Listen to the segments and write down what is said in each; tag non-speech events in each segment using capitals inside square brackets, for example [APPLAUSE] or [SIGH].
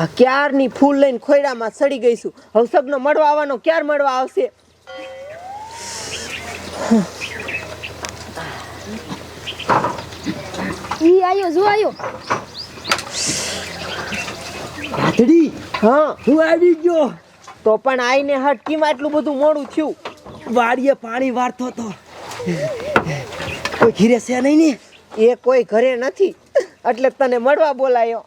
આ ક્યારની ફૂલ લઈને ખોયડામાં સડી ગઈશું હવે સગનો મળવા આવવાનો ક્યાર મળવા આવશે? ઈ આયો જો આયો. રાતડી? હા. હું આવી ગયો. તો પણ આઈને હટ કેમ આટલું બધું મોડું થયું. વાડીએ પાણી વારતો તો કોઈ ઘીરે છે નહીં ને? એ કોઈ ઘરે નથી. એટલે તને મળવા બોલાયો.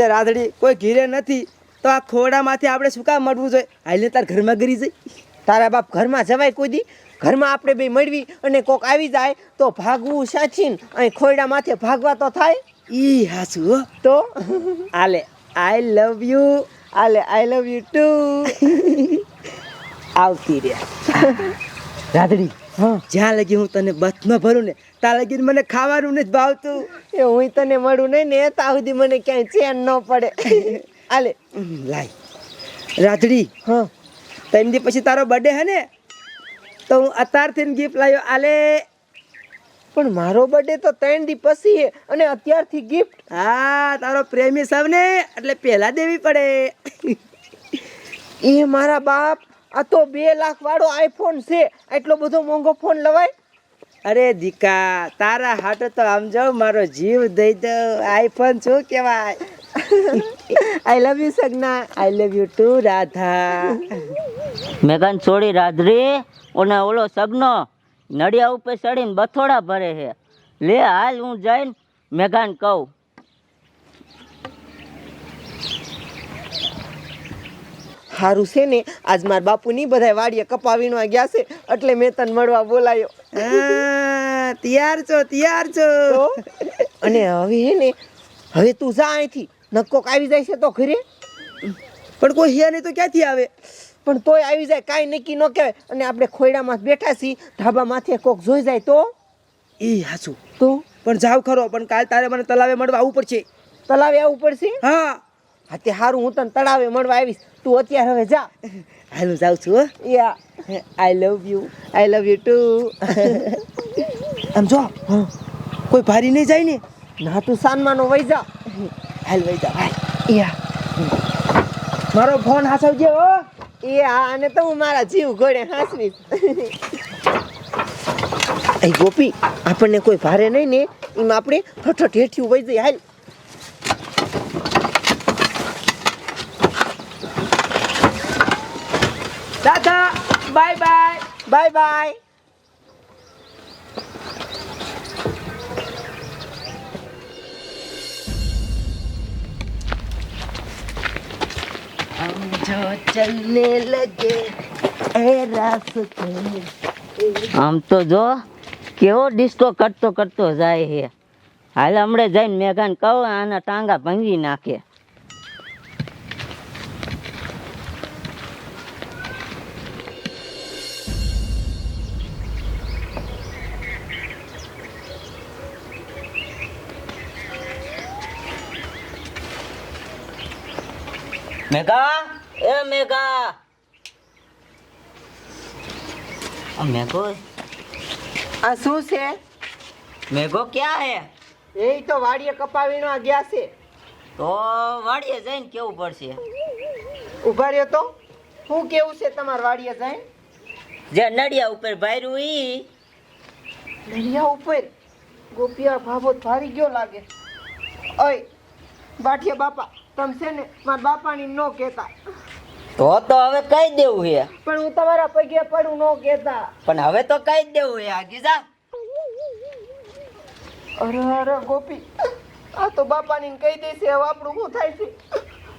તે રાધડી કોઈ ઘીરે નથી તો આ ખોડામાંથી આપણે શું કામ મળવું જોઈએ? હાલે તાર ઘરમાં ગરી જઈ. તારા બાપ ઘરમાં જવાય કોઈ દી? ઘરમાં આપણે બે મળવી અને કોક આવી જાય તો ભાગવું સાચીન. અહીં ખોડામાંથી માથે ભાગવા તો થાય? ઈ હાસુ તો? આલે આઈ લવ યુ આલે આઈ લવ યુ ટુ આવતી રે રાધડી જ્યાં લગી હું તને બથમાં ભરું ને ત્યાં લગી મને ખાવાનું નથી ભાવતું. એ હું તને મળું નહીં ને ત્યાં સુધી મને ક્યાંય ચેન ન પડે. [LAUGHS] આલે. લાય. રાધડી હા. ત્રણ દી પછી તારો બર્થડે હે ને? તો હું અત્યારથી ગિફ્ટ લાવ્યો આલે. પણ મારો બર્થડે તો ત્રણ દી પછી હે અને અત્યારથી ગિફ્ટ હા તારો પ્રેમી સૌ ને એટલે પહેલા દેવી પડે. [LAUGHS] એ મારા બાપ. આ તો બે લાખ વાળો આઈફોન છે. એટલો બધો મોંઘો ફોન લવાય? અરે દીકા તારા હાટો તો આમ જાઉં મારો જીવ દઈ દઉં. આઈફોન શું કહેવાય? I love you સગના. I love you too Radha. મેઘાન છોડી રાધરી અને ઓલો સગનો નડિયા ઉપર ચડીને બથોડા ભરે છે. લે હાલ હું જઈને મેઘાન કહું. સારું છે ને આજ મારા બાપુ ની બધા વાડીએ કપા વીણવા ગયા છે એટલે મેં તને મળવા બોલાયો. તૈયાર છો તૈયાર છો. અને હવે હે ને હવે તું જા અહીંથી નક્કો આવી જાય છે તો ઘરે. પણ કોઈ હે નહીં તો ક્યાંથી આવે? પણ તોય આવી જાય કાંઈ નક્કી ન કહેવાય. અને આપણે ખોયડામાં બેઠા છીએ માથે કોક જોઈ જાય તો? એ હાચું. તો? પણ જાવ ખરો પણ કાલ તારે મને તલાવે મળવા આવવું પડશે. તલાવે આવવું પડશે? હા. હા તે સારું હું તને તળાવે મળવા આવીશ. તું અત્યારે હવે જા. [LAUGHS] હાલ હું જાઉં છું હો. Yeah. I love you I love you too આમ જો કોઈ ભારી નહીં જાય ને. ના તું સાનમાનો વહી જા. [LAUGHS] હાલ વહી જા ભાઈ યા. મારો ફોન હાસવજે હો. એ હા અને તો હું મારા જીવ ઘોડે હાસવીશ. [LAUGHS] એ ગોપી આપણને કોઈ ભારે નહીં ને. એમાં આપણે ઠઠ હેઠ્યું વહી જઈએ હાલ. દાદા બાય બાય બાય બાય हम जो चलने लगे ए रास्ते આમ તો જો કેવો ડિસ્કો કરતો કરતો જાય છે હાલ હમણે જઈને મેઘાન કહું આના ટાંગા ભંગી નાખે મેઘા? એ મેઘા. આ મેઘો? આ શું છે? મેઘો ક્યાં હે? એ તો વાડીએ કપા વીણવા ગયા છે. તો વાડીએ જઈને કેવું પડશે? ઊભા રહ્યો તો? શું કેવું છે તમાર વાડીએ જઈને? જે નડિયા ઉપર ભાર્યું ઈ. નડિયા ઉપર? ગોપિયા ભાભો ભારી ગયો લાગે. ઓય બાઠિયા બાપા. તમે છે ને મારા બાપાની નો કહેતા. તો તો હવે કઈ દેવું હે. પણ હું તમારા પગે પડું નો કહેતા. પણ હવે તો કઈ જ દેવું હે આગીજા અરે અરે ગોપી આ તો બાપાની કહી દેશે હવે આપણું શું થાય છે?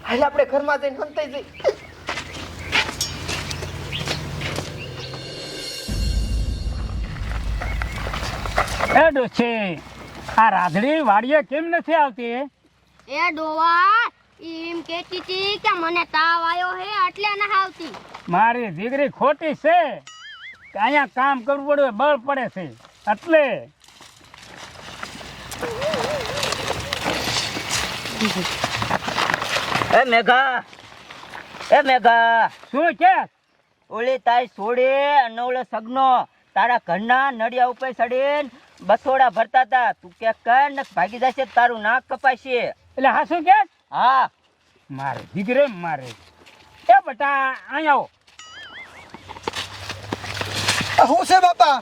હાલ આપણે ઘરમાં જઈને હંતાઈ જઈ એ ડોશી આ રાધડી વાડીએ કેમ નથી આવતી? એ ડોવા એમ કહેતી હતી કે મને તાવ આવ્યો હે એટલે ના આવતી મારી દીકરી ખોટી છે. અહીંયા કામ કરવું પડે બળ પડે છે. એટલે. એ મેઘા એ મેઘા. શું છે? ઓલી તાઈ છોડી અને ઓલો સગનો તારા ઘરના નડિયા ઉપર ચડીને બસોડા ભરતા હતા. તું કે કર ને ભાગી જશે તારું નાક કપાશે. એટલે હા શું કે? હા મારે દીકરે મારે. એ બટા અહીંયા આવો. શું છે બાપા?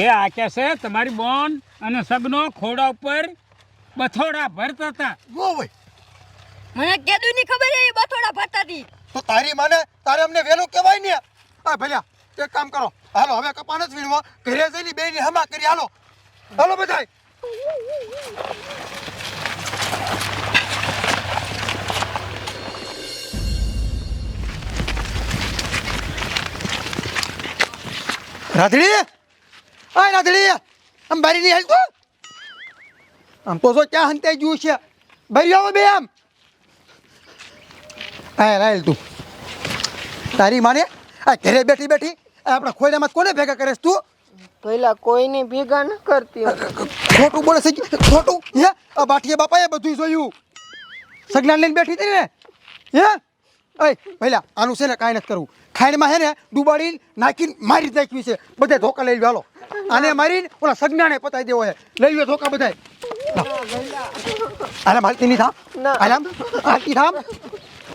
એ આખ્યા છે તમારી બોન અને સગનો ખોડા ઉપર બથોડા ભરતા હતા. ગો ભાઈ. મને કેદું ની ખબર એ બથોડા ભરતા હતી તો તારી માને તારે અમને વેલું કહેવાય ને? આ ભલ્યા એક કામ કરો. હાલો હવે કપાણ જ વીણવા. ઘરે જઈને બે ની હમા કરી હાલો. હાલો બધાય. રાધડી? આ રાધડી આમ બારી નહીં હાલતો આમ તો જો ક્યાં હંતે ગયું છે. બારી આવો બે આમ. હા રાયલ તું. તારી માને આ ઘરે બેઠી બેઠી આપણા ખોયડામાં કોને ભેગા કરે તું? પહેલા કોઈને ભેગા ન કરતી ખોટું બોલે છે ખોટું? હે? આ બાઠીએ બાપાએ બધું જોયું. સગલાન લઈને બેઠી હતી ને? હે? અય પહેલા આનું છે ને કાંઈ નથી કરવું. ખાંડમાં છે ને ડુબાડીને નાખીને મારી જ નાખવી છે. બધા ધોકા લઈ લો આને મારીને ઓલા સજ્ઞાને પતાવી દેવો છે. લઈ લો ધોકા બધા અરે માલતી નહીં થામ ના. આલામ હાલતી થામ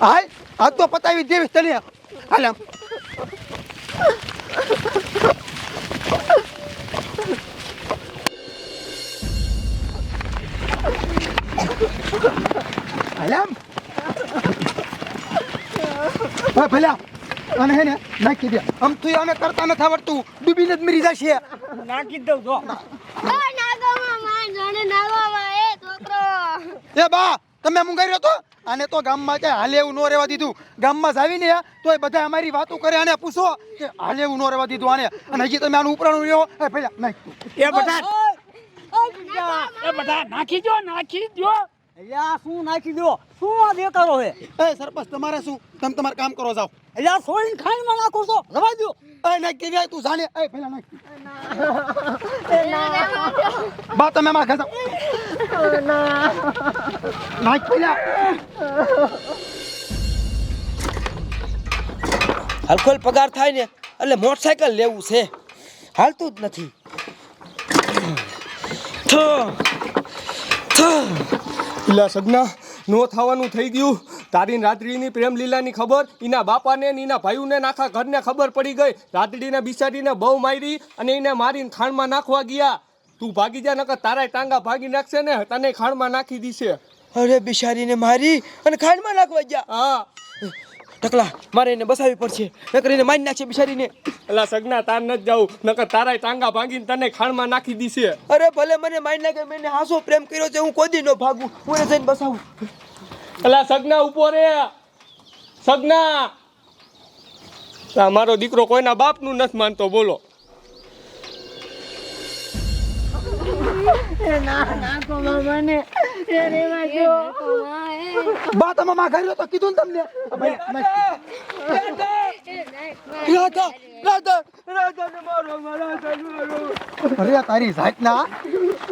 હાલ. આજ તો પતાવી દેવી તને. આલામ હા ભલા અને હે ને નાખી દે. આમ તું આને કરતા નથી આવડતું. ડૂબીને જ મરી જશે. નાખી દઉં જો. એ બા તમે મુંગાઈ રહ્યો તો આને તો ગામમાં કે હાલે એવું ન રહેવા દીધું. ગામમાં જ તો એ બધા અમારી વાતો કરે અને પૂછો કે હાલે એવું ન રહેવા દીધું આને. અને હજી તમે આનું ઉપરાણું રહ્યો. એ ભલા નાખ એ બધા એ બટા નાખી જો નાખી દો અલ્યા શું નાખી દો? શું આ દેકારો હે એ સરપંચ તમારે શું? તમે તમારું કામ કરો જાઓ. અલ્યા સોળીને ખાઈમાં નાખો છો. રવા દો એ નાખ કે તું જાણે એ ભલા નાખ બા તમે ખાતા નાખ હલકોલ પગાર થાય ને એટલે મોટરસાયકલ લેવું છે. હાલતું જ નથી. થો થો એટલે સગના નો થવાનું થઈ ગયું. તારી ને રાત્રિની પ્રેમ લીલાની ખબર એના બાપાને ને એના ભાઈઓને નાખા ઘરને ખબર પડી ગઈ. રાત્રિને બિસાડીને બહુ મારી અને એને મારીને ખાણમાં નાખવા ગયા. તું ભાગી જા નકર તારાય ટાંગા ભાગી નાખશે ને તને ખાણમાં નાખી દીશે. અરે બિસારીને મારી અને ખાંડમાં નાખવા ગયા. હા. ટકલા મારે એને બસાવી પડશે. નકર એને મારી નાખશે બિચારીને. એટલે સગના તાર નથી જાઉં. નકર તારાય ટાંગા ભાંગીને તને ખાણમાં નાખી દીશે. અરે ભલે મને મારી નાખે મેં હાસો પ્રેમ કર્યો છે હું કોઈ નો ભાગું. હું જઈને બસાવું. એટલે સગના ઊભો રે. સગના. મારો દીકરો કોઈના બાપનું નથી માનતો બોલો. બા તમે માં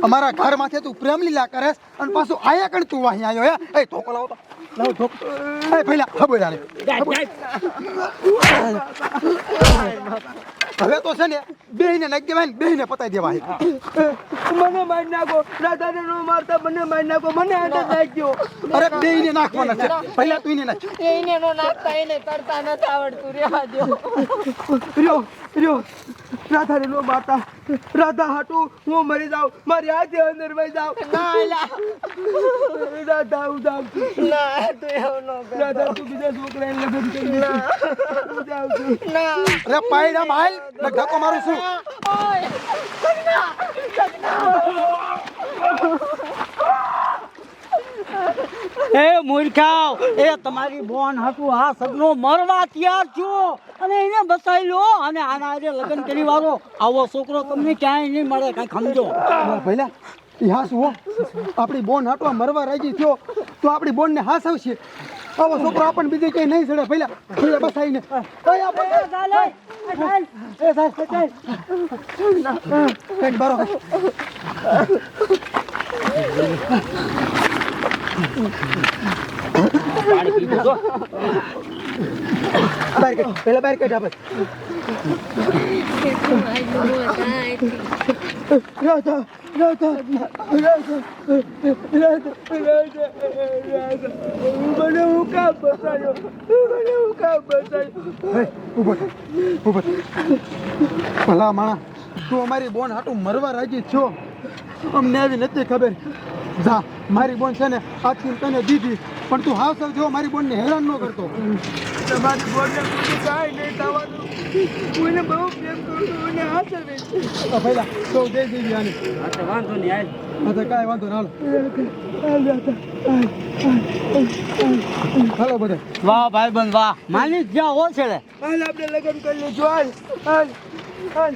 અમારા ઘરમાંથી તું પ્રેમ લીલા કરે અને પાછું આયા કણ તું અહીં આવ્યો, હે? એ લાવો જાણે હવે તો છે ને બેયને નાખી દેવાય ને બેયને પતાઈ દેવાય. મને મારી નાખો રાધાને નો મારતા મને મારી નાખો મને આને નાખ્યો અરે બેયને નાખવાના છે. પહેલા તું એને નાખ. એને નો નાખતા એને કરતા નથી આવડતું રેવા દો. રહ્યો રહ્યો. રાધાને નો મારતા. રાધા હાટુ હું મરી જાઉં મારી આજે અંદર મરી જાઉં. ના એલા રાધા હું ના તું એવું ન કર. રાધા તું બીજા છોકરાને લગ્ન કરી ના. હું ના. અરે પાયડા માલ ને ધક્કો મારું છું એ મૂર્ખાવ એ તમારી બોન હતું આ સગનો મરવા તૈયાર છો અને એને બતાવી લો અને આના આજે લગ્ન કરી વાળો. આવો છોકરો તમને ક્યાંય નહીં મળે કાંઈ સમજો. પહેલા ઈ હાસ હો. આપણી બોન હાટવા મરવા રાજી થયો તો આપણી બોન ને હાસ આવશે આવો છોકરો આપણને બીજે કઈ નહીં ચડે પહેલા પેલા બસ આવીને. એ સાહેબ, બારો. પહેલા બહાર કાઢ આપણે. રાધા રાધા રાધા રાધા રાધા રાધા મને હું કામ બસાયો મને હું કામ ઊભો થા ઊભો ભલા માણા તું અમારી બોન હાટું મરવા રાજી છો અમને આવી નથી ખબર જા, મારી બોન છે ને આખી તને દીધી, પણ તું હાવ સર જો, મારી બોનને હેરાન ન કરતો. તમારી કાંઈ નહીં થવાનું હું એને બહુ પ્રેમ કરું છું મને હાથે તો પહેલા તો દઈ દેવી આને. વાંધો નહીં હાલ. હા તો કાંઈ વાંધો ના હાલો. હાલો બધા. વાહ ભાઈ બંધ વાહ. માની જ જ્યાં હો છે હાલ આપણે લગ્ન કરી લઈશું હાલ હાલ હાલ.